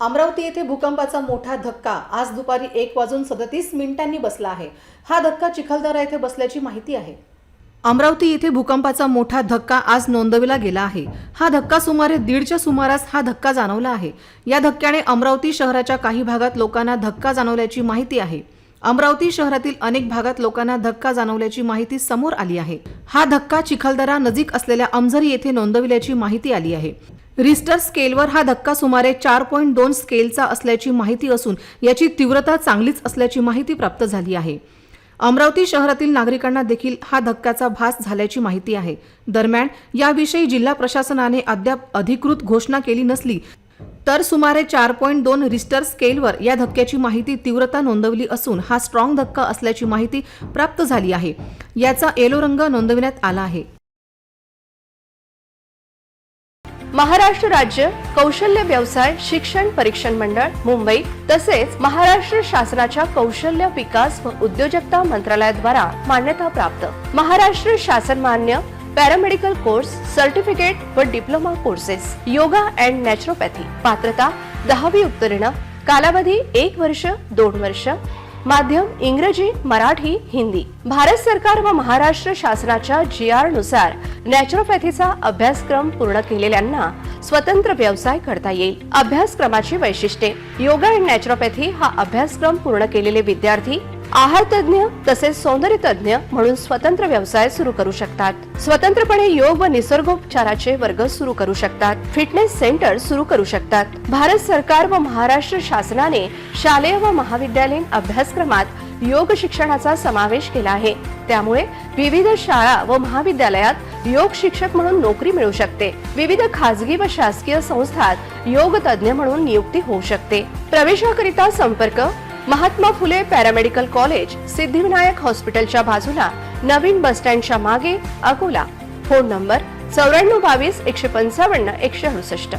अमरावती येथे भूकंपाचा मोठा धक्का आज दुपारी एक वाजून सदतीस मिनिटांनी बसला आहे. हा धक्का चिखलदरा येथे बसल्याची माहिती आहे. अमरावती येथे भूकंपाचा मोठा धक्का आज नोंदविला गेला आहे. हा धक्का सुमारे दीडच्या सुमारास हा धक्का जाणवला आहे. या धक्क्याने अमरावती शहराच्या काही भागात लोकांना धक्का जाणवल्याची माहिती आहे. अमरावती शहरातील अनेक भागात लोकांना धक्का जाणवल्याची माहिती समोर आली आहे. हा धक्का चिखलदरा नजीक असलेल्या अमझरी येथे नोंदविल्याची माहिती आली आहे. रिस्टर स्केलवर हा धक्का सुमारे चार पॉईंट दोन स्केलचा असल्याची माहिती असून याची तीव्रता चांगलीच असल्याची माहिती प्राप्त झाली आहे. अमरावती शहरातील नागरिकांना देखील हा धक्क्याचा भास झाल्याची माहिती आहे. दरम्यान याविषयी जिल्हा प्रशासनाने अद्याप अधिकृत घोषणा केली नसली तर सुमारे चार पॉईंट दोन रिस्टर स्केलवर या धक्क्याची माहिती तीव्रता नोंदवली असून हा स्ट्रॉंग धक्का असल्याची माहिती प्राप्त झाली आहे. याचा येलो रंग नोंदविण्यात आला आहे. महाराष्ट्र राज्य कौशल्य व्यवसाय शिक्षण परीक्षण मंडळ मुंबई तसेच महाराष्ट्र शासनाच्या कौशल्य विकास व उद्योजकता मंत्रालयाद्वारा मान्यता प्राप्त. महाराष्ट्र शासन मान्य पॅरामेडिकल कोर्स सर्टिफिकेट व diploma courses yoga and naturopathy पात्रता दहावी उत्तीर्ण कालावधी एक वर्ष दोन वर्ष माध्यम इंग्रजी मराठी हिंदी. भारत सरकार व महाराष्ट्र शासनाच्या जी आरनुसार नॅचरोपॅथीचा अभ्यासक्रम पूर्ण केलेल्यांना स्वतंत्र व्यवसाय करता येईल. अभ्यासक्रमाची वैशिष्ट्ये. योगा अँड नॅचरोपॅथी हा अभ्यासक्रम पूर्ण केलेले विद्यार्थी आहार तज्ज्ञ तसेच सौंदर्य तज्ज्ञ म्हणून स्वतंत्र व्यवसाय सुरू करू शकतात. स्वतंत्रपणे योग व निसर्गोपचाराचे वर्ग सुरू करू शकतात. फिटनेस सेंटर सुरू करू शकतात. भारत सरकार व महाराष्ट्र शासनाने शालेय व महाविद्यालयीन अभ्यासक्रमात योग शिक्षणाचा समावेश केला आहे. त्यामुळे विविध शाळा व महाविद्यालयात योग शिक्षक म्हणून नोकरी मिळू शकते. विविध खाजगी व शासकीय संस्थात योग तज्ज्ञ म्हणून नियुक्ती होऊ शकते. प्रवेशाकरिता संपर्क महात्मा फुले पॅरामेडिकल कॉलेज सिद्धिविनायक हॉस्पिटलच्या बाजूला नवीन बस स्टँडच्या मागे अकोला. फोन नंबर चौऱ्याण्णव बावीस एकशे पंचावन्न एकशे अडुसष्ट.